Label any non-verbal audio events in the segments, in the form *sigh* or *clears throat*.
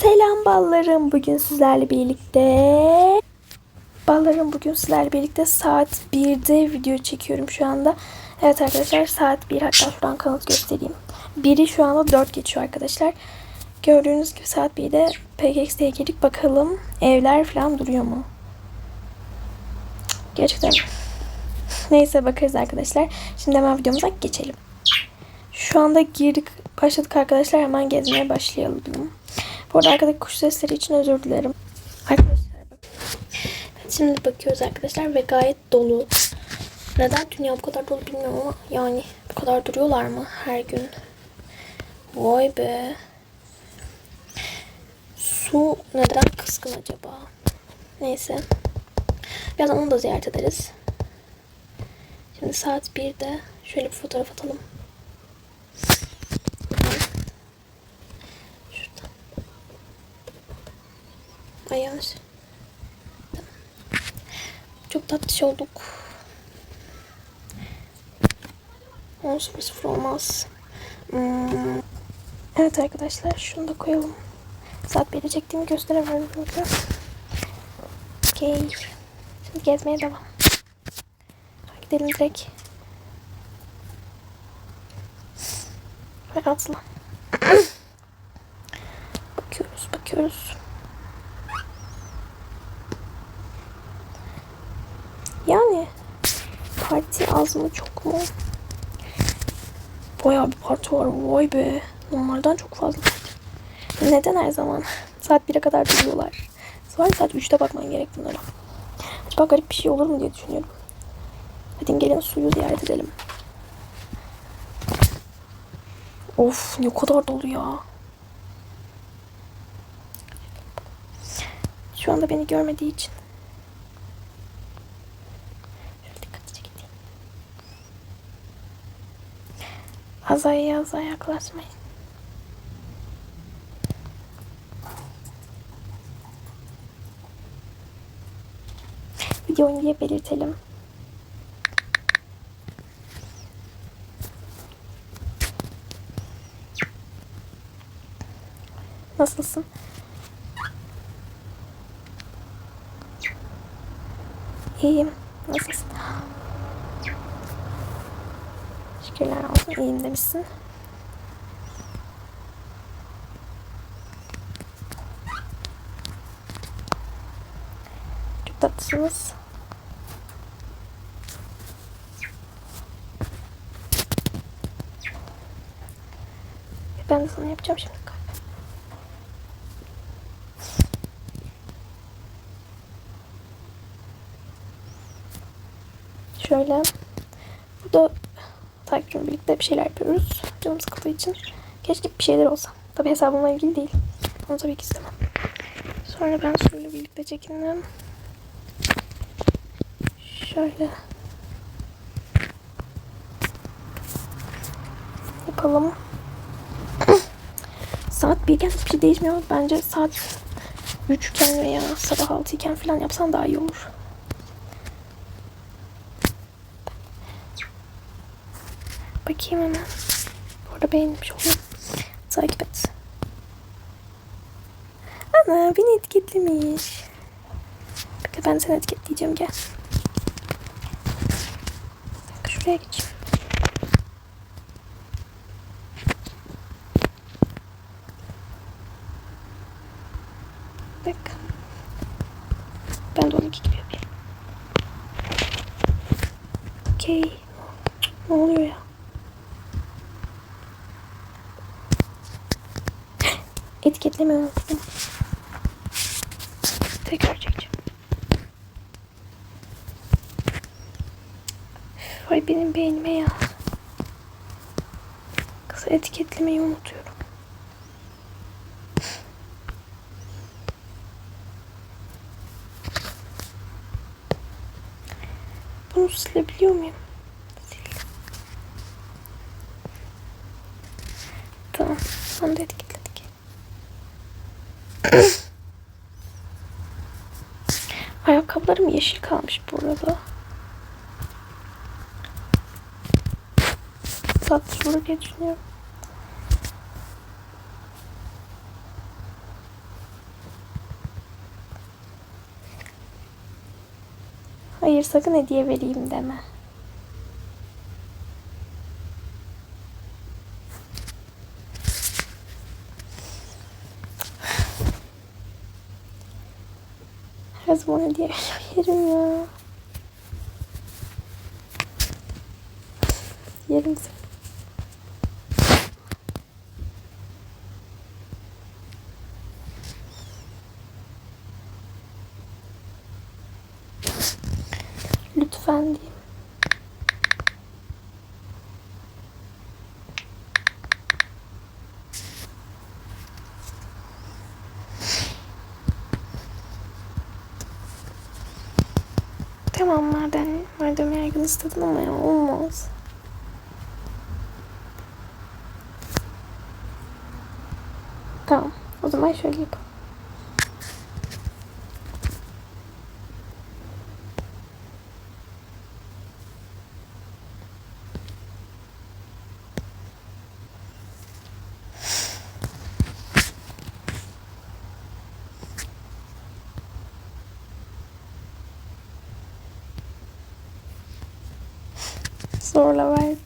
Selam ballarım. Bugün sizlerle birlikte ballarım bugün sizlerle birlikte saat 1'de video çekiyorum şu anda. Evet arkadaşlar saat 1 hatta şuradan kanıt göstereyim. 1'i şu anda 4 geçiyor arkadaşlar. Gördüğünüz gibi saat 1'de PKX'de girdik bakalım evler falan duruyor mu? Gerçekten Neyse bakarız arkadaşlar. Şimdi hemen videomuza geçelim. Şu anda girdik başladık arkadaşlar hemen gezmeye başlayalım. Bu arada arkadaki kuş sesleri için özür dilerim. Arkadaşlar bak. Evet, şimdi bakıyoruz arkadaşlar ve gayet dolu. Neden dünya bu kadar dolu bilmiyorum ama yani bu kadar duruyorlar mı her gün? Vay be. Su neden kıskın acaba? Neyse. Birazdan onu da ziyaret ederiz. Şimdi saat 1'de şöyle bir fotoğraf atalım. Ay. Çok tatlış olduk. 10.00 olmaz. Hmm. Evet arkadaşlar şunu da koyalım. Saat 1'e çektiğimi gösteremiyorum çünkü. Okey. Şimdi gezmeye devam. Gidelim direkt. Ve atla. *clears throat* bakıyoruz, bakıyoruz. Yani parti az mı çok mu? Bayağı bir parti var. Vay be. Normalden çok fazla. Neden her zaman? Saat 1'e kadar duruyorlar. Sonra saat 3'te bakman gerek bunlara. Acaba garip bir şey olur mu diye düşünüyorum. Hadi gelin suyu ziyaret edelim. Of ne kadar dolu ya. Şu anda beni görmediği için. Azaya azaya yaklaşmayın. Video diye belirtelim. Nasılsın? İyiyim. Nasılsın? Şükürler olsun. İyiyim demişsin. Çok tatlısınız. Ben de sana yapacağım şimdi. Şöyle. Burada takipçimle birlikte bir şeyler yapıyoruz. Canım sıkıldığı için. Keşke bir şeyler olsa. Tabi hesabımla ilgili değil. Onu tabii ki istemem. Sonra ben suyla birlikte çekindim. Şöyle. Yapalım. *clears throat* saat 1 iken hiçbir şey değişmiyor. Bence saat 3 iken veya sabah 6 iken falan yapsan daha iyi olur. Bakayım hemen. Orada beğenmiş olayım. Takip et. Ana beni etiketlemiş. Bekle ben seni etiketleyeceğim gel. Şuraya geçeyim. Bak. Ben de onunki gibi yapayım. Okey. Ne oluyor ya? Etiketlemeyi unuttum. Tekrar çekeceğim. Vay benim beynime ya. Kız etiketlemeyi unutuyorum. Bunu silebiliyor muyum? Sil. Tamam. Onu da Ayakkabılarım yeşil kalmış bu arada. Satsuru diye düşünüyorum. Hayır sakın hediye vereyim deme. Her zaman hediye yerim ya. Yerim seni. Lütfen diyeyim. Tamam madem madem yaygın istedin ama ya olmaz. Tamam. O zaman şöyle yapalım. Zorla verdi.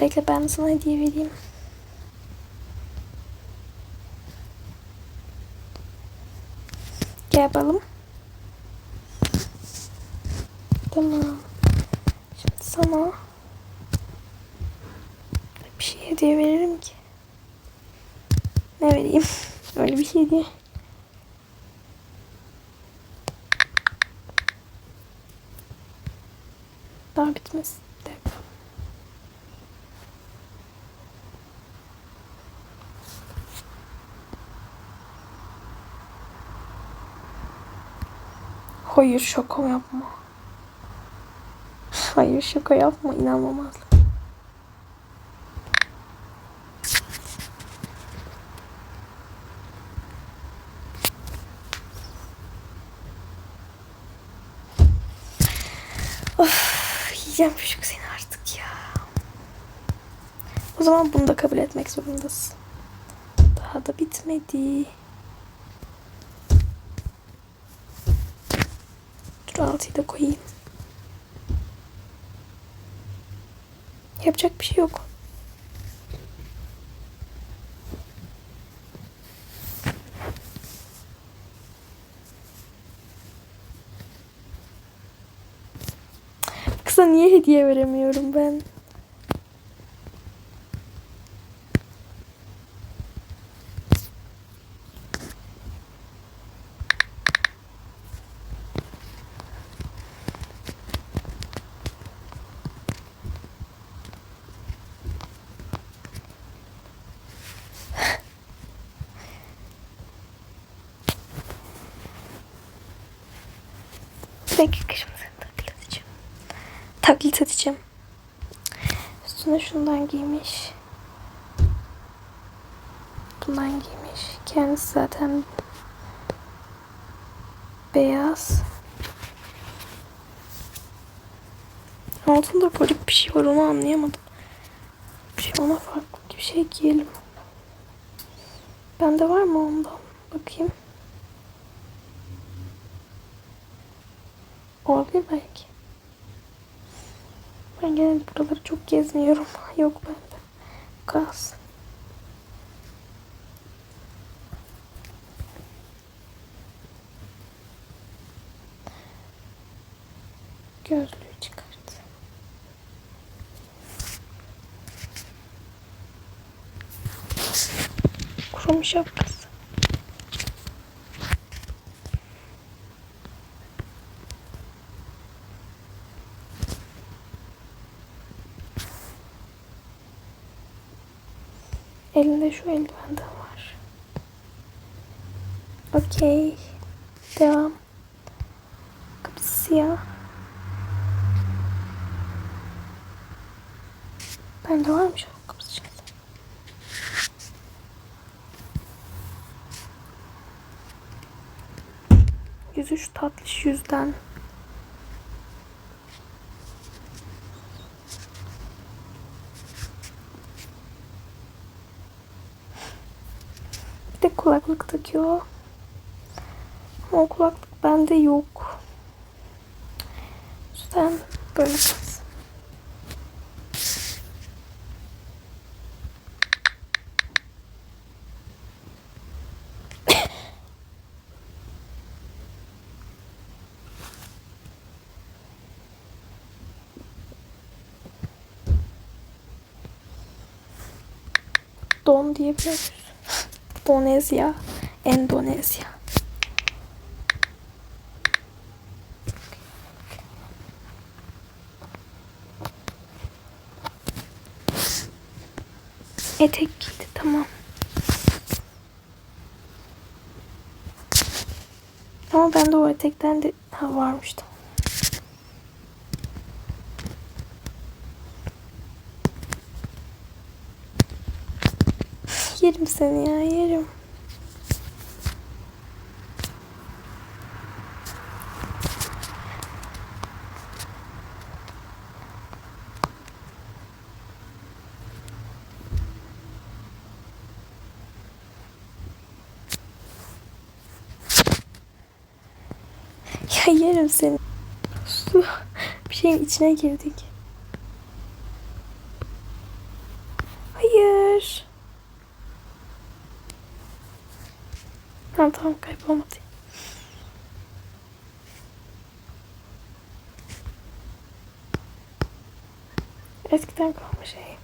Bekle ben sana hediye vereyim. Gel balım. Tamam. Şimdi sana bir şey hediye veririm ki. Ne vereyim? *laughs* Öyle bir şey diye. Daha bitmez. Bir dakika. Hayır şaka yapma. Hayır şaka yapma inanmamazlık. Of yiyeceğim çocuk seni artık ya. O zaman bunu da kabul etmek zorundasın. Daha da bitmedi. Dur altıyı da koyayım. Yapacak bir şey yok. Kıza niye hediye veremiyorum ben? Şimdi seni taklit edeceğim. Taklit edeceğim. Üstüne şundan giymiş. Bundan giymiş. Kendisi zaten beyaz. Altında garip bir şey var onu anlayamadım. Bir şey ona farklı bir şey giyelim. Bende var mı ondan? Bakayım. Olabilir belki. Ben genelde buraları çok gezmiyorum. *laughs* Yok bende. Kalsın. Gözlüğü çıkart. Kurum şapkası. Şu de var. Okey. Devam. Kapısı siyah. Bende varmış o kapısı siyah. Yüzü şu tatlış yüzden. Kulaklık takıyor. Ama o kulaklık bende yok. Böyle kalsın. *coughs* Don diyebiliyoruz. Donezya. Endonezya. Etek giydi tamam. Ama bende o etekten de ha, varmıştı. Yerim seni ya yerim. Ya yerim seni. Su. Bir şeyin içine girdik. Hayır. Tamam kaybolmadı. Eskiden kalma şey.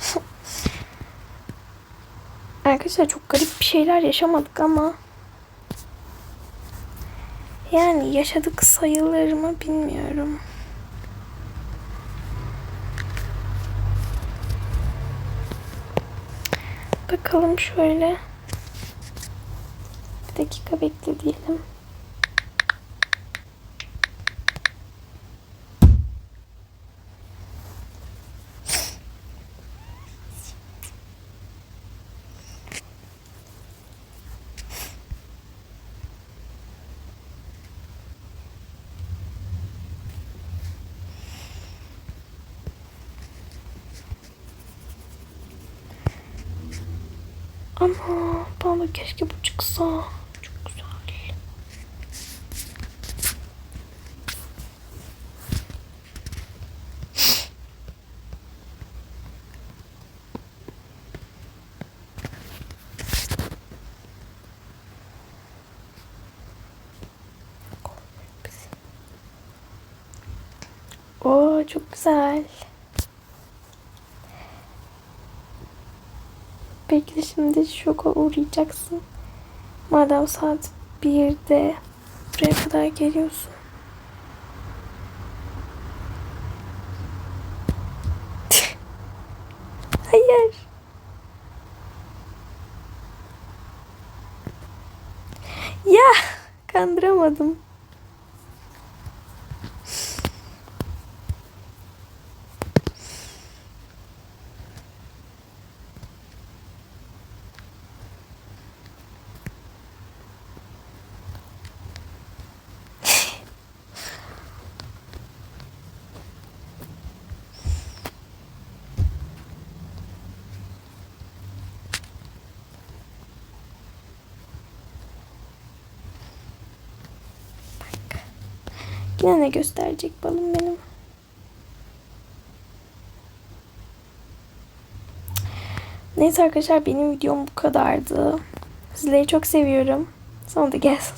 *laughs* Arkadaşlar çok garip bir şeyler yaşamadık ama yani yaşadık sayılır mı bilmiyorum. Bakalım şöyle. Bir dakika bekle diyelim. Ama bana keşke bu çıksa. Çok güzel. Oo çok güzel. Belki de şimdi şoka uğrayacaksın. Madem saat 1'de buraya kadar geliyorsun. *laughs* Hayır. Ya kandıramadım. Yine ne gösterecek balım benim? Neyse arkadaşlar benim videom bu kadardı. Sizleri çok seviyorum. Sonra da gelsin.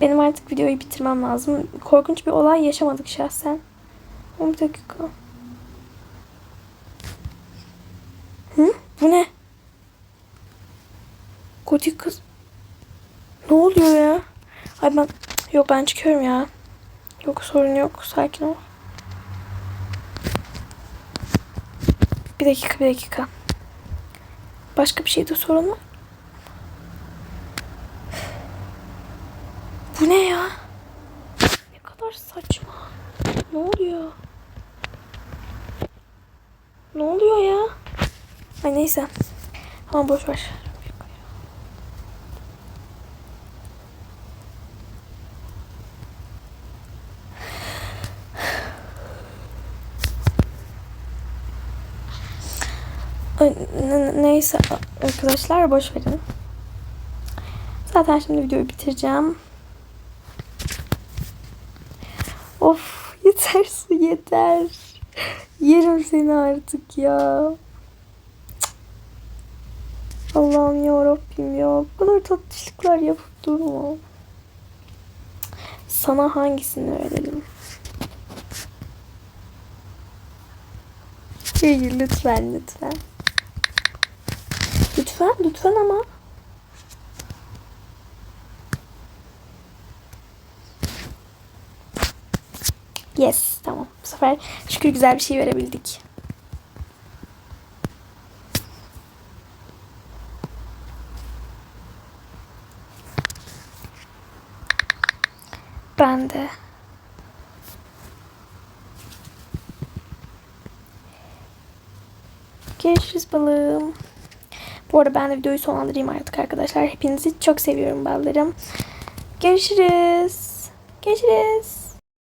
Benim artık videoyu bitirmem lazım. Korkunç bir olay yaşamadık şahsen. 10 dakika. Hı? Bu ne? Gotik kız. Ne oluyor ya? Ay ben Yok ben çıkıyorum ya. Yok sorun yok. Sakin ol. Bir dakika bir dakika. Başka bir şeyde sorun var. Bu ne ya? Ne kadar saçma. Ne oluyor? Ne oluyor ya? Ay neyse. Ama boş ver. Neyse arkadaşlar boş verin. Zaten şimdi videoyu bitireceğim. Of yeter su yeter. Yerim seni artık ya. Allah'ım ya Rabbim ya. Bu kadar tatlışlıklar yapıp durma. Sana hangisini verelim? Hayır lütfen lütfen. Lütfen lütfen ama. Yes tamam. Bu sefer şükür güzel bir şey verebildik. Ben de. Görüşürüz balığım. Bu arada ben de videoyu sonlandırayım artık arkadaşlar. Hepinizi çok seviyorum ballarım. Görüşürüz. Görüşürüz.